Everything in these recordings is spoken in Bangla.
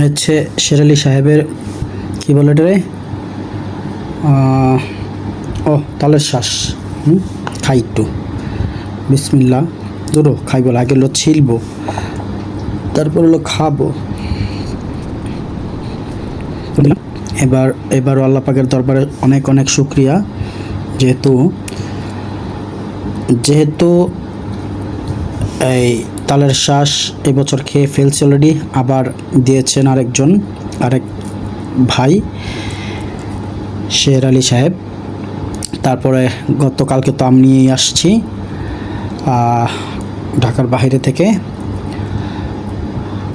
হচ্ছে শেরালি সাহেবের, কি বলে রে ও, তালের শ্বাস, হুম? খাই একটু। বিসমিল্লা ধরো, খাইব, আগে হলো ছিলবো, তারপর হলো খাব। এবার এবার আল্লাহ পাকের দরবারে অনেক অনেক শুক্রিয়া, যেহেতু যেহেতু এই তালের শ্বাস এবছর খেয়ে ফেলছে অলরেডি আবার দিয়েছেন আরেকজন, আরেক ভাই, শের আলী সাহেব। তারপরে গতকালকে তো আমি নিয়েই আসছি ঢাকার বাইরে থেকে।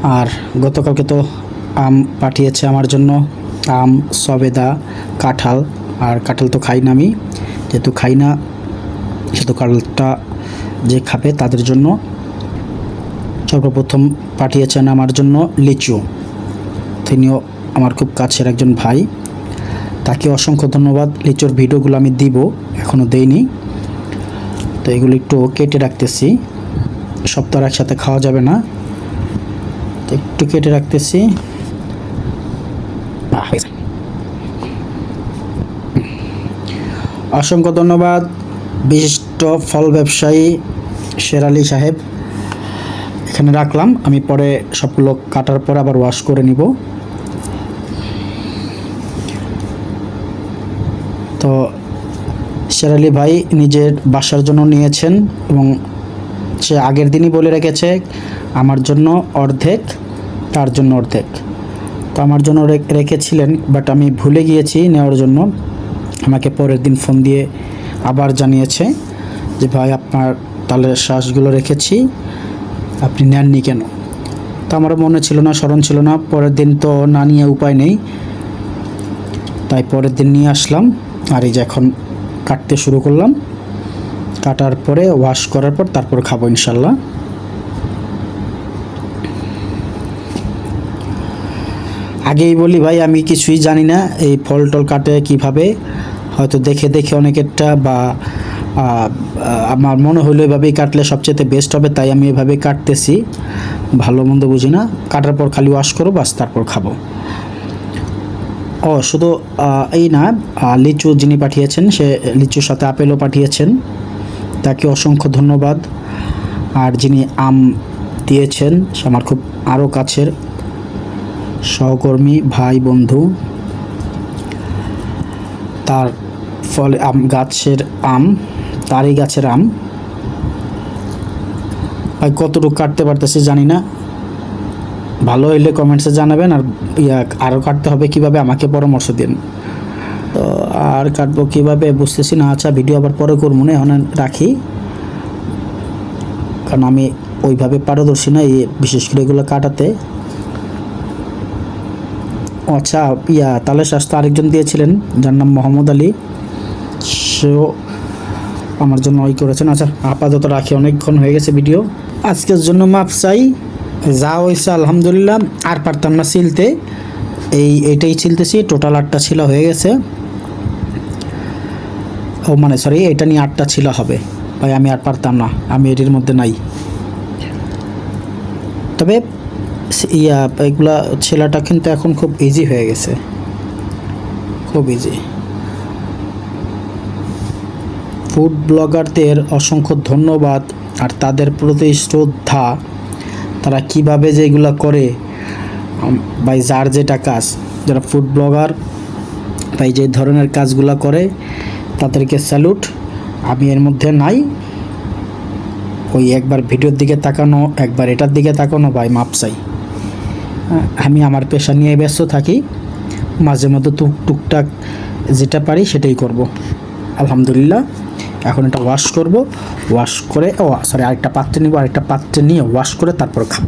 আর গতকালকে তো আম পাঠিয়েছে আমার জন্য, আম, সবেদা, কাঁঠাল, আর কাঁঠাল তো খাই না আমি। যেহেতু খাই না, সেহেতু কাঁঠালটা যে খাবে তাদের জন্য। সর্বপ্রথম পাঠিয়েছেন আমার জন্য লিচু। তিনিও আমার খুব কাছের একজন ভাই। তাকে অসংখ্য ধন্যবাদ। লিচুর ভিডিওগুলো আমি দিব এখনও দেইনি। তো এগুলো একটু কেটে রাখতেছি। আর একসাথে খাওয়া যাবে না। তো একটু কেটে রাখতেছি। অসংখ্য ধন্যবাদ। বিশিষ্ট ফল ব্যবসায়ী শেরালি সাহেব। এখানে রাখলাম। আমি পরে সবগুলো কাটার পর আবার ওয়াশ করে নিব। তো শেরালি ভাই নিজের বাসার জন্য নিয়েছেন এবং সে আগের দিনই বলে রেখেছে, আমার জন্য অর্ধেক, তার জন্য অর্ধেক। তো আমার জন্য রেখেছিলেন বাট আমি ভুলে গিয়েছি নেওয়ার জন্য। আমাকে পরের দিন ফোন দিয়ে আবার জানিয়েছে যে, ভাই, আপনার তালের শ্বাসগুলো রেখেছি। আপনি নেননি কেন? তো আমার মনে ছিল না, স্মরণ ছিল না। পরের দিন তো না নিয়ে উপায় নেই। তাই পরের দিন নিয়ে আসলাম। আর এই যে এখন কাটতে শুরু করলাম। কাটার পরে ওয়াশ করার পর তারপর খাব ইনশাল্লাহ আগেই বলি ভাই, আমি কিছুই জানি না এই ফল টল কাটে কীভাবে। হয়তো দেখে দেখে অনেকেরটা বা আমার মনে হলো এভাবেই কাটলে সবচেয়ে বেস্ট হবে, তাই আমি এভাবে কাটতেছি। ভালো মন্দ বুঝি না। কাটার পর খালি ওয়াশ করো বাস তারপর খাব। ও, শুধু এই না লিচু যিনি পাঠিয়েছেন, সে লিচুর সাথে আপেলও পাঠিয়েছেন। তাকে অসংখ্য ধন্যবাদ। আর যিনি আম দিয়েছেন, সে আমার খুব আরও কাছের সহকর্মী, ভাই, বন্ধু। তার ফলে আম, গাছের আম তারই গাছের আম। ভাই, কতটুকু কাটতে পারতেছি জানি না। ভালো হইলে কমেন্টসে জানাবেন আর ইয়া আরও কাটতে হবে কীভাবে, আমাকে পরামর্শ দিন। তো আর কাটবো কীভাবে বুঝতেছি না। আচ্ছা ভিডিও আবার পরে করব না, এখন রাখি। কারণ আমি ওইভাবে পারদর্শী না এই বিশেষ করে এগুলো কাটাতে। আচ্ছা ইয়া তাহলে স্বাস্থ্য আরেকজন দিয়েছিলেন, যার নাম মোহাম্মদ আলী। সেও আমার জন্য ওই করেছেন। আচ্ছা আপাতত রাখি, অনেকক্ষণ হয়ে গেছে ভিডিও আজকের জন্য মাপ চাই। যা হয়েছে, আলহামদুলিল্লাহ, আর পারতাম না ছিলতে এই, এটাই ছিলতেছি টোটাল আটটা ছিল, হয়ে গেছে। ও মানে সরি এটা নিয়ে আটটা ছিল হবে। ভাই, আমি আর পারতাম না, আমি এটির মধ্যে নাই। তবে ইয়া, এগুলা ছেলেটা কিন্তু এখন খুব ইজি হয়ে গেছে। খুব ইজি ফুড ব্লগারদের অসংখ্য ধন্যবাদ আর তাদের প্রতি শ্রদ্ধা। তারা কীভাবে যে এগুলা করে, আম- বা যার যেটা কাজ। যারা ফুড ব্লগার এই যে ধরনের কাজগুলো করে, তাদেরকে স্যালুট। আমি এর মধ্যে নাই। ওই একবার ভিডিওর দিকে তাকানো, একবার এটার দিকে তাকানো, ভাই মাপ চাই। আমি আমার পেশা নিয়ে ব্যস্ত থাকি। মাঝে মধ্যে টুক টুকটাক যেটা পারি সেটাই করব। আলহামদুলিল্লাহ। এখন এটা ওয়াশ করব ওয়াশ করে, ও সরি আরেকটা পাত্রে নিব, আরেকটা পাত্রে নিয়ে ওয়াশ করে তারপর খাব।